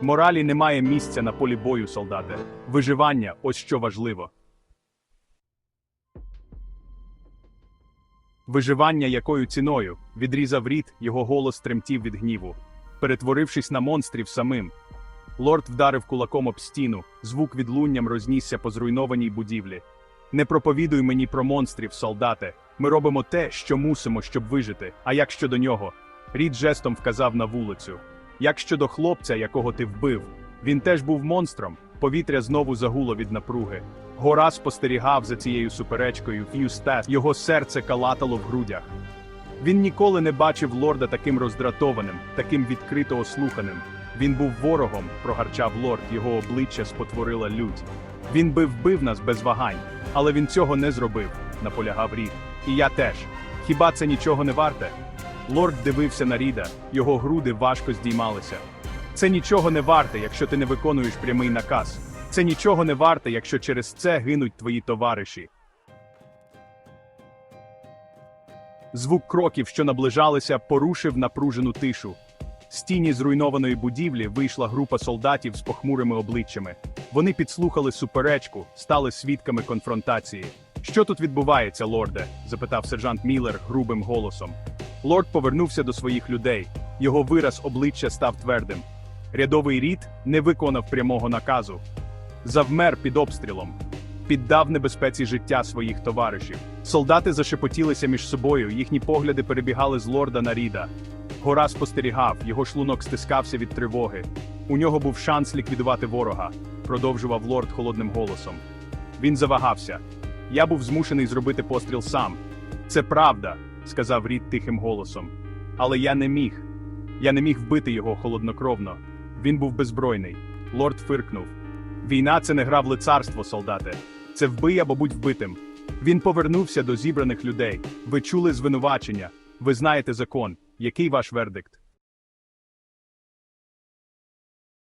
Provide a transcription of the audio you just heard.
Моралі немає місця на полі бою, солдате. Виживання ось що важливо. Виживання якою ціною відрізав рід, його голос тремтів від гніву, перетворившись на монстрів самим. Лорд вдарив кулаком об стіну, звук відлунням рознісся по зруйнованій будівлі. Не проповідуй мені про монстрів, солдате. Ми робимо те, що мусимо, щоб вижити. А як щодо нього? Рід жестом вказав на вулицю. Як щодо хлопця, якого ти вбив, він теж був монстром. Повітря знову загуло від напруги. Гора спостерігав за цією суперечкою Ф'юстес, його серце калатало в грудях. Він ніколи не бачив лорда таким роздратованим, таким відкрито ослуханим. Він був ворогом, прогарчав лорд, його обличчя спотворила лють. Він би вбив нас без вагань, але він цього не зробив, наполягав Рід. І я теж. Хіба це нічого не варте? Лорд дивився на Ріда, його груди важко здіймалися. Це нічого не варте, якщо ти не виконуєш прямий наказ. Це нічого не варте, якщо через це гинуть твої товариші. Звук кроків, що наближалися, порушив напружену тишу. З тіні зруйнованої будівлі вийшла група солдатів з похмурими обличчями. Вони підслухали суперечку, стали свідками конфронтації. Що тут відбувається, лорде? запитав сержант Міллер грубим голосом. Лорд повернувся до своїх людей. Його вираз обличчя став твердим. Рядовий рід не виконав прямого наказу. Завмер під обстрілом, піддав небезпеці життя своїх товаришів. Солдати зашепотілися між собою, їхні погляди перебігали з лорда на ріда. Гора спостерігав, його шлунок стискався від тривоги. У нього був шанс ліквідувати ворога, продовжував лорд холодним голосом. Він завагався. Я був змушений зробити постріл сам. Це правда, сказав Рід тихим голосом. Але я не міг. Я не міг вбити його холоднокровно. Він був беззбройний. Лорд фиркнув. Війна це не гра в лицарство, солдате. Це вбий або будь вбитим. Він повернувся до зібраних людей. Ви чули звинувачення. Ви знаєте закон. Який ваш вердикт?